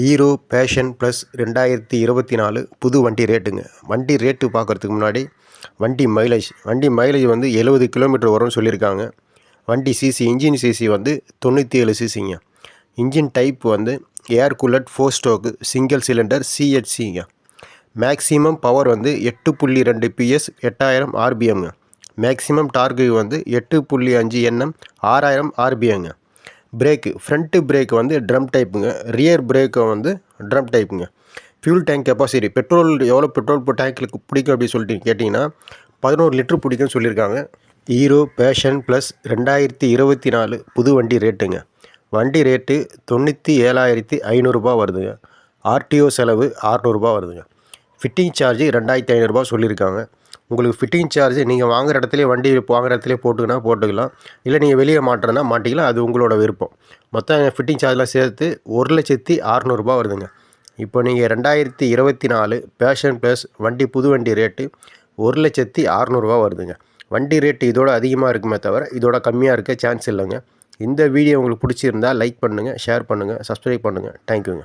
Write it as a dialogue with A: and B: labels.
A: Hero fashion plus ரெண்டாயிரத்தி இருபத்தி நாலு புது வண்டி ரேட்டுங்க. வண்டி ரேட்டு பார்க்குறதுக்கு முன்னாடி வண்டி மைலேஜ் வண்டி மைலேஜ் வந்து எழுபது கிலோமீட்டர் வரும்னு சொல்லியிருக்காங்க. வண்டி சிசி இன்ஜின் சிசி வந்து தொண்ணூற்றி ஏழு சிசிங்க இன்ஜின் டைப் வந்து air cooled four stroke single cylinder சிஹெச்சிங்க maximum power வந்து எட்டு புள்ளி ரெண்டு பிஎஸ் எட்டாயிரம் ஆர்பிஎம்ங்க மேக்ஸிமம் டார்கு வந்து எட்டு புள்ளி அஞ்சு எண்ணம் ஆறாயிரம் ஆர்பிஎம்ங்க பிரேக்கு ஃப்ரண்ட்டு பிரேக் வந்து ட்ரம் டைப்புங்க ரியர் பிரேக்கை வந்து ட்ரம் டைப்புங்க ஃபியூல் டேங்க் கெப்பாசிட்டி பெட்ரோல் எவ்வளோ பெட்ரோல் இப்போ டேங்க்கில் பிடிக்கும் அப்படின்னு சொல்லிட்டு கேட்டிங்கன்னா பதினோரு லிட்டர் பிடிக்கும்னு சொல்லியிருக்காங்க. ஹீரோ பேஷன் ப்ளஸ் ரெண்டாயிரத்தி இருபத்தி நாலு புது வண்டி ரேட்டுங்க வண்டி ரேட்டு தொண்ணூற்றி ஏழாயிரத்தி ஐநூறுரூபா வருதுங்க. ஆர்டிஓ செலவு ஆறுநூறுபா வருதுங்க. ஃபிட்டிங் சார்ஜ் ரெண்டாயிரத்தி ஐநூறுரூபா சொல்லியிருக்காங்க. உங்களுக்கு ஃபிட்டிங் சார்ஜ் நீங்கள் வாங்குற இடத்துலையே வண்டி வாங்குற இடத்துலையே போட்டுக்கினா போட்டுக்கலாம். இல்லை நீங்கள் வெளியே மாட்டுறதுனா மாட்டிக்கலாம். அது உங்களோட விருப்பம். மொத்தம் ஃபிட்டிங் சார்ஜ்லாம் சேர்த்து ஒரு லட்சத்தி அறநூறுபா வருதுங்க. இப்போ நீங்கள் ரெண்டாயிரத்தி இருபத்தி நாலு பேஷன் ப்ளஸ் வண்டி புது வண்டி ரேட்டு ஒரு லட்சத்தி அறநூறுபா வருதுங்க. வண்டி ரேட்டு இதோட அதிகமாக இருக்குமே தவிர இதோட கம்மியாக இருக்க சான்ஸ் இல்லைங்க. இந்த வீடியோ உங்களுக்கு பிடிச்சிருந்தா லைக் பண்ணுங்கள் ஷேர் பண்ணுங்கள் சப்ஸ்கிரைப் பண்ணுங்கள் தேங்க்யூங்க